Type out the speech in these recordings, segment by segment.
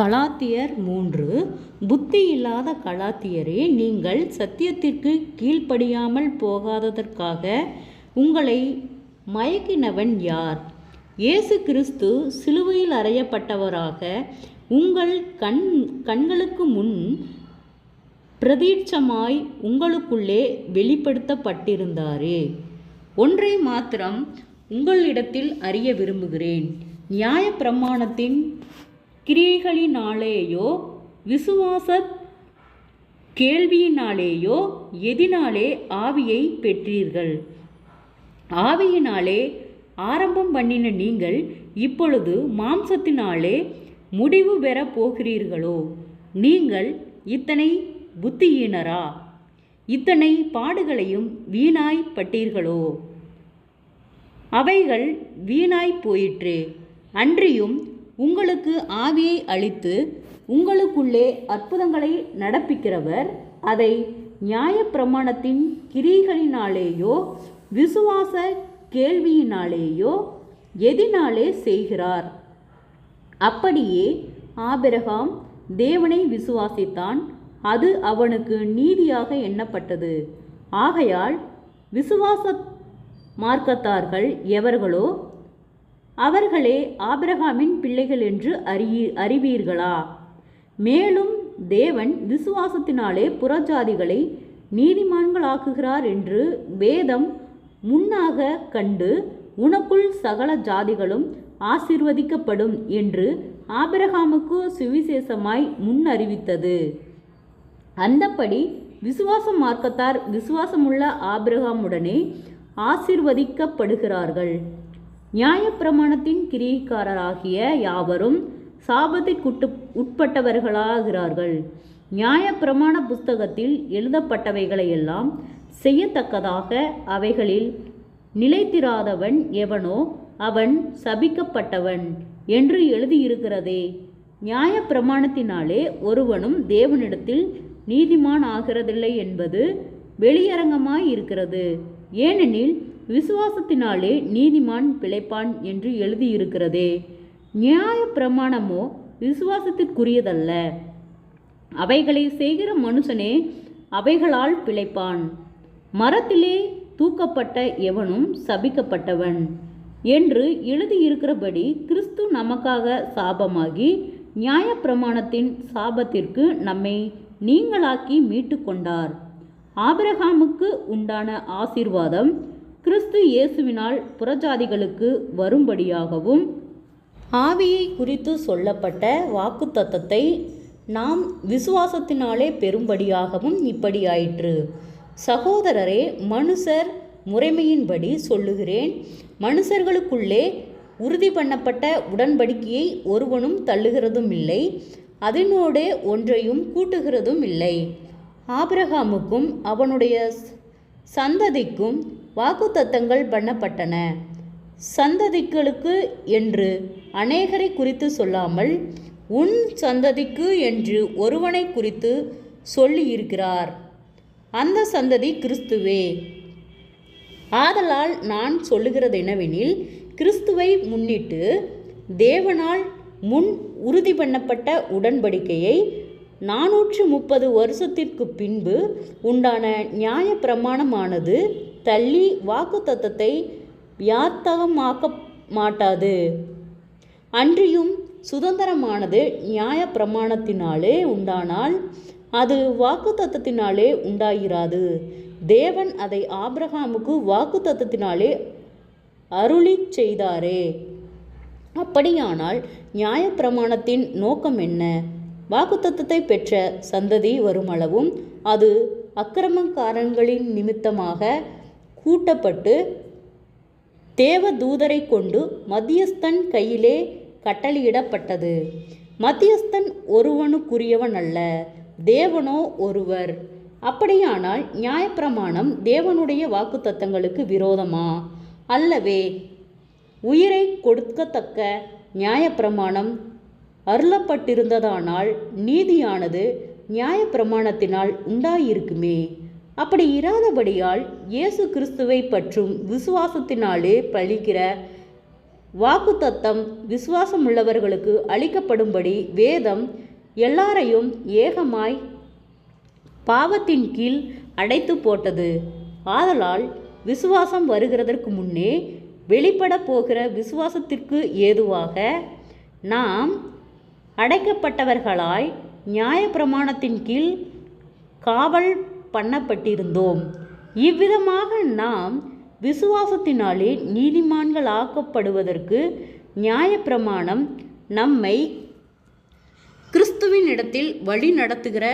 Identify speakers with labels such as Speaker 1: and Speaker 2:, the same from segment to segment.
Speaker 1: கலாத்தியர் மூன்று புத்தி இல்லாத கலாத்தியரே நீங்கள் சத்தியத்திற்கு கீழ்ப்படியாமல் போகாததற்காக உங்களை மயக்கினவன் யார் இயேசு கிறிஸ்து சிலுவையில் அறையப்பட்டவராக உங்கள் கண் கண்களுக்கு முன் பிரதீட்சமாய் உங்களுக்குள்ளே வெளிப்படுத்தப்பட்டிருந்தாரே ஒன்றை மாத்திரம் உங்களிடத்தில் அறிய விரும்புகிறேன் நியாய பிரமாணத்தின் கிரியைகளினாலேயோ விசுவாச கேள்வியினாலேயோ எதினாலே ஆவியை பெற்றீர்கள் ஆவியினாலே ஆரம்பம் பண்ணின நீங்கள் இப்பொழுது மாம்சத்தினாலே முடிவு பெற போகிறீர்களோ நீங்கள் இத்தனை புத்தியினரா இத்தனை பாடுகளையும் வீணாய் பட்டீர்களோ அவைகள் வீணாய் போயிற்று அன்றியும் உங்களுக்கு ஆவியை அளித்து உங்களுக்குள்ளே அற்புதங்களை நடப்பிக்கிறவர் அதை நியாயப்பிரமாணத்தின் கிரிகளினாலேயோ விசுவாச கேள்வியினாலேயோ எதினாலே செய்கிறார் அப்படியே ஆபிரகாம் தேவனை விசுவாசித்தான் அது அவனுக்கு நீதியாக எண்ணப்பட்டது ஆகையால் விசுவாச மார்க்கத்தார்கள் எவர்களோ அவர்களே ஆபிரகாமின் பிள்ளைகள் என்று அறிய அறிவீர்களா மேலும் தேவன் விசுவாசத்தினாலே புறஜாதிகளை நீதிமான்களாக்குகிறார் என்று வேதம் முன்னாக கண்டு உனக்குள் சகல ஜாதிகளும் ஆசிர்வதிக்கப்படும் என்று ஆபிரகாமுக்கு சுவிசேஷமாய் முன்னறிவித்தது அந்தப்படி விசுவாச மார்க்கத்தார் விசுவாசமுள்ள ஆபிரகாமுடனே ஆசிர்வதிக்கப்படுகிறார்கள் நியாயப்பிரமாணத்தின் கிரியக்காரராகிய யாவரும் சாபத்திற்கு உட்பட்டவர்களாகிறார்கள் நியாயப்பிரமாண புஸ்தகத்தில் எழுதப்பட்டவைகளையெல்லாம் செய்யத்தக்கதாக அவைகளில் நிலைத்திராதவன் எவனோ அவன் சபிக்கப்பட்டவன் என்று எழுதியிருக்கிறதே நியாயப்பிரமாணத்தினாலே ஒருவனும் தேவனிடத்தில் நீதிமான் ஆகிறதில்லை என்பது வெளியரங்கமாய் இருக்கிறது ஏனெனில் விசுவாசத்தினாலே நீதிமான் பிழைப்பான் என்று எழுதியிருக்கிறதே நியாய பிரமாணமோ விசுவாசத்திற்குரியதல்ல அவைகளை செய்கிற மனுஷனே அவைகளால் பிழைப்பான் மரத்திலே தூக்கப்பட்ட எவனும் சபிக்கப்பட்டவன் என்று எழுதியிருக்கிறபடி கிறிஸ்து நமக்காக சாபமாகி நியாயப்பிரமாணத்தின் சாபத்திற்கு நம்மை நீங்களாக்கி மீட்டு கொண்டார் ஆபிரகாமுக்கு உண்டான ஆசீர்வாதம் கிறிஸ்து இயேசுவினால் புறஜாதிகளுக்கு வரும்படியாகவும் ஆவியை குறித்து சொல்லப்பட்ட வாக்குத்தத்தத்தை நாம் விசுவாசத்தினாலே பெறும்படியாகவும் இப்படியாயிற்று சகோதரரே மனுஷர் முறைமையின்படி சொல்லுகிறேன் மனுஷர்களுக்குள்ளே உறுதி பண்ணப்பட்ட உடன்படிக்கையை ஒருவனும் தள்ளுகிறதும் இல்லை அதனோடு ஒன்றையும் கூட்டுகிறதும் இல்லை ஆபிரகாமுக்கும் அவனுடைய சந்ததிக்கும் வாக்குத்தத்தங்கள் பண்ணப்பட்டன சந்ததிகளுக்கு என்று அநேகரை குறித்து சொல்லாமல் உன் சந்ததிக்கு என்று ஒருவனை குறித்து சொல்லியிருக்கிறார் அந்த சந்ததி கிறிஸ்துவே ஆதலால் நான் சொல்லுகிறது என்னவெனில் கிறிஸ்துவை முன்னிட்டு தேவனால் முன் உறுதி பண்ணப்பட்ட உடன்படிக்கையை நானூற்று முப்பது வருஷத்திற்கு பின்பு உண்டான நியாய பிரமாணமானது தள்ளி வாக்குத்தத்தத்தை வியாத்தகமாக்க மாட்டாது அன்றியும் சுதந்திரமானது நியாய பிரமாணத்தினாலே உண்டானால் அது வாக்கு தத்தத்தினாலே உண்டாகிறாது தேவன் அதை ஆப்ரஹாமுக்கு வாக்கு தத்தத்தினாலே அருளி செய்தாரே அப்படியானால் நியாயப்பிரமாணத்தின் நோக்கம் என்ன வாக்குத்தத்தத்தை பெற்ற சந்ததி வருமளவும் அது அக்கிரமக்காரன்களின் நிமித்தமாக கூட்டப்பட்டு தூதரை கொண்டு மத்தியஸ்தன் கையிலே கட்டளையிடப்பட்டது மத்தியஸ்தன் ஒருவனுக்குரியவன் அல்ல தேவனோ ஒருவர் அப்படியானால் நியாயப்பிரமாணம் தேவனுடைய வாக்குத்தத்தங்களுக்கு விரோதமா அல்லவே உயிரை கொடுக்கத்தக்க நியாயப்பிரமாணம் அருளப்பட்டிருந்ததானால் நீதியானது நியாயப்பிரமாணத்தினால் உண்டாயிருக்குமே அப்படி இராதபடியால் இயேசு கிறிஸ்துவை பற்றும் விசுவாசத்தினாலே பழிக்கிற வாக்குத்தத்தம் விசுவாசமுள்ளவர்களுக்கு அளிக்கப்படும்படி வேதம் எல்லாரையும் ஏகமாய் பாவத்தின் கீழ் அடைத்து போட்டது ஆதலால் விசுவாசம் வருகிறதற்கு முன்னே வெளிப்பட போகிற விசுவாசத்திற்கு ஏதுவாக நாம் அடைக்கப்பட்டவர்களாய் நியாயப்பிரமாணத்தின் கீழ் காவல் பண்ணப்பட்டிருந்தோம் இவ்விதமாக நாம் விசுவாசத்தினாலே நீதிமான்கள் ஆக்கப்படுவதற்கு நியாயப்பிரமாணம் நம்மை கிறிஸ்துவின் இடத்தில் வழி நடத்துகிற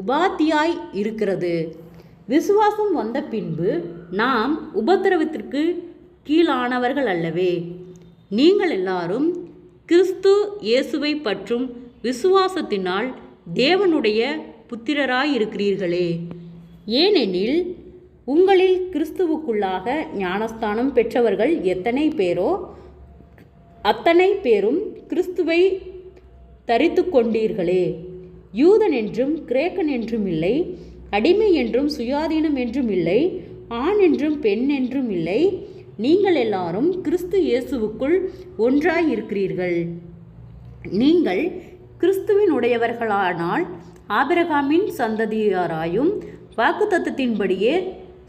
Speaker 1: உபாத்தியாய் இருக்கிறது விசுவாசம் வந்த பின்பு நாம் உபத்திரவத்திற்கு கீழானவர்கள் அல்லவே நீங்கள் எல்லாரும் கிறிஸ்து இயேசுவை பற்றும் விசுவாசத்தினால் தேவனுடைய புத்திரராயிருக்கிறீர்களே ஏனெனில் உங்களில் கிறிஸ்துவுக்குள்ளாக ஞானஸ்தானம் பெற்றவர்கள் எத்தனை பேரோ அத்தனை பேரும் கிறிஸ்துவை தரித்து கொண்டீர்களே யூதன் என்றும் கிரேக்கன் என்றும் இல்லை அடிமை என்றும் சுயாதீனம் என்றும் இல்லை ஆண் என்றும் பெண் என்றும் இல்லை நீங்கள் எல்லாரும் கிறிஸ்து இயேசுவுக்குள் ஒன்றாய் இருக்கிறீர்கள் நீங்கள் கிறிஸ்துவின் உடையவர்களானால் ஆபிரகாமின் சந்ததியாராயும் வாக்குத்தத்தத்தின்படியே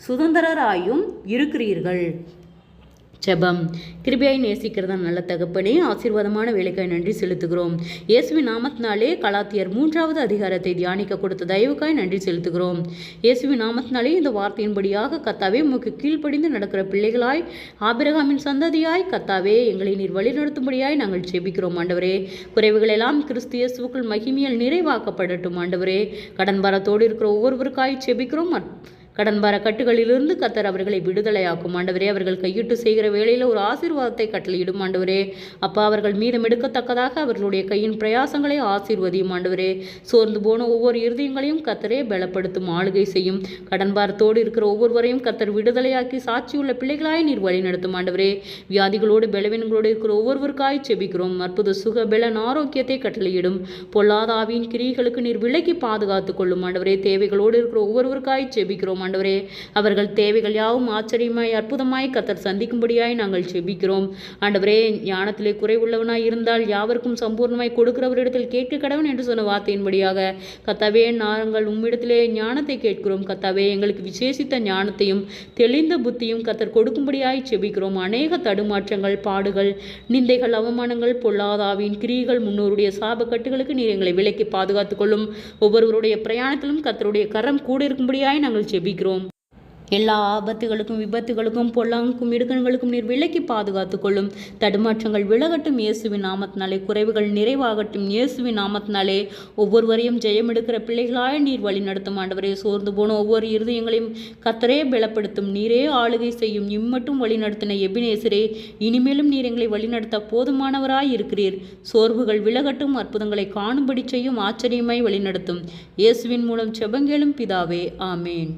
Speaker 1: சுதந்திரராயும் இருக்கிறீர்கள் ஜெபம் கிருபியாய் நேசிக்கிறதா நல்ல தகப்பனே ஆசீர்வாதமான வேலைக்காய் நன்றி செலுத்துகிறோம் இயேசுவி நாமத்தினாலே கலாத்தியர் மூன்றாவது அதிகாரத்தை தியானிக்க கொடுத்த தயவுக்காய் நன்றி செலுத்துகிறோம் இயேசுவி நாமத்தினாலே இந்த வார்த்தையின்படியாக கத்தாவே உமக்கு கீழ்ப்படிந்து நடக்கிற பிள்ளைகளாய் ஆபிரகாமின் சந்ததியாய் கத்தாவே எங்களை நீர் வழிநடத்தும்படியாய் நாங்கள் ஜெபிக்கிறோம் ஆண்டவரே குறைவுகளெல்லாம் கிறிஸ்து இயேசுக்குள் மகிமியல் நிறைவாக்கப்படட்டும் ஆண்டவரே கடன் வரத்தோடு இருக்கிற ஒவ்வொருவருக்காய் செபிக்கிறோம் கடன் பார கட்டுகளிலிருந்து கத்தர் அவர்களை விடுதலையாக்கும் ஆண்டவரே அவர்கள் கையிட்டு செய்கிற வேளையில் ஒரு ஆசீர்வாதத்தை கட்டளையிடும் ஆண்டவரே அப்பா அவர்கள் மீதம் எடுக்கத்தக்கதாக அவர்களுடைய கையின் பிரயாசங்களை ஆசீர்வதியும் ஆண்டவரே சோர்ந்து போன ஒவ்வொரு இருதயங்களையும் கத்தரே பலப்படுத்தும் ஆளுகை செய்யும் கடன் பாரத்தோடு இருக்கிற ஒவ்வொருவரையும் கத்தர் விடுதலையாக்கி சாட்சியுள்ள பிள்ளைகளாய் நீர் வழி நடத்தும் ஆண்டவரே வியாதிகளோடு பலவீனங்களோடு இருக்கிற ஒவ்வொருவருக்காய் செபிக்கிறோம் அற்புத சுக பலன் ஆரோக்கியத்தை கட்டளையிடும் பொல்லாதாவின் கிரிகளுக்கு நீர் விலக்கி பாதுகாத்துக் கொள்ளும் ஆண்டவரே தேவைகளோடு இருக்கிற ஒவ்வொருவருக்காய் செபிக்கிறோம் ஆண்டவரே அவர்கள் தேவைகள் யாவும் ஆச்சரியமாய் அற்புதமாய் கத்தர் சந்திக்கும்படியாய் நாங்கள் செபிக்கிறோம் ஆண்டவரே ஞானத்திலே குறைவுள்ளவனாய் இருந்தால் யாவருக்கும் சம்பூர்ணமாய் கொடுக்கிறவரிடத்தில் கேட்க கடவன் என்று சொன்ன வார்த்தையின்படியாக கத்தாவே நாங்கள் உம்மிடத்திலே ஞானத்தை கேட்கிறோம் கத்தாவே எங்களுக்கு விசேஷித்த ஞானத்தையும் தெளிந்த புத்தியும் கத்தர் கொடுக்கும்படியாய் செபிக்கிறோம் அநேக தடுமாற்றங்கள் பாடுகள் நிந்தைகள் அவமானங்கள் பொல்லாதாவின் கிரிகள் முன்னோருடைய சாபக்கட்டுகளுக்கு நீர் எங்களை விலைக்கு பாதுகாத்துக் கொள்ளும் ஒவ்வொருவருடைய பிரயாணத்திலும் கத்தருடைய கரம் கூட இருக்கும்படியாய் நாங்கள் செபி வேண்டிக்கிறோம் எல்லா ஆபத்துகளுக்கும் விபத்துகளுக்கும் பொல்லாங்கும் இடுக்கண்களுக்கும் நீர் விலக்கி பாதுகாத்துக் கொள்ளும் தடுமாற்றங்கள் விலகட்டும் இயேசுவின் நாமத்தினாலே குறைவுகள் நிறைவாகட்டும் இயேசுவின் நாமத்தினாலே ஒவ்வொருவரையும் ஜெயம் எடுக்கிற பிள்ளைகளாய் நீர் வழி நடத்தும் ஆண்டவரே சோர்ந்து போன ஒவ்வொரு இருதயங்களையும் கத்தரே பலப்படுத்தும் நீரே ஆளுகை செய்யும் இம்மட்டும் வழிநடத்தின எபினேசரே இனிமேலும் நீர் எங்களை வழிநடத்த போதுமானவராய் இருக்கிறீர் சோர்வுகள் விலகட்டும் அற்புதங்களை காணும்படி செய்யும் ஆச்சரியமாய் வழிநடத்தும் இயேசுவின் மூலம் செபங்கேலும் பிதாவே ஆமேன்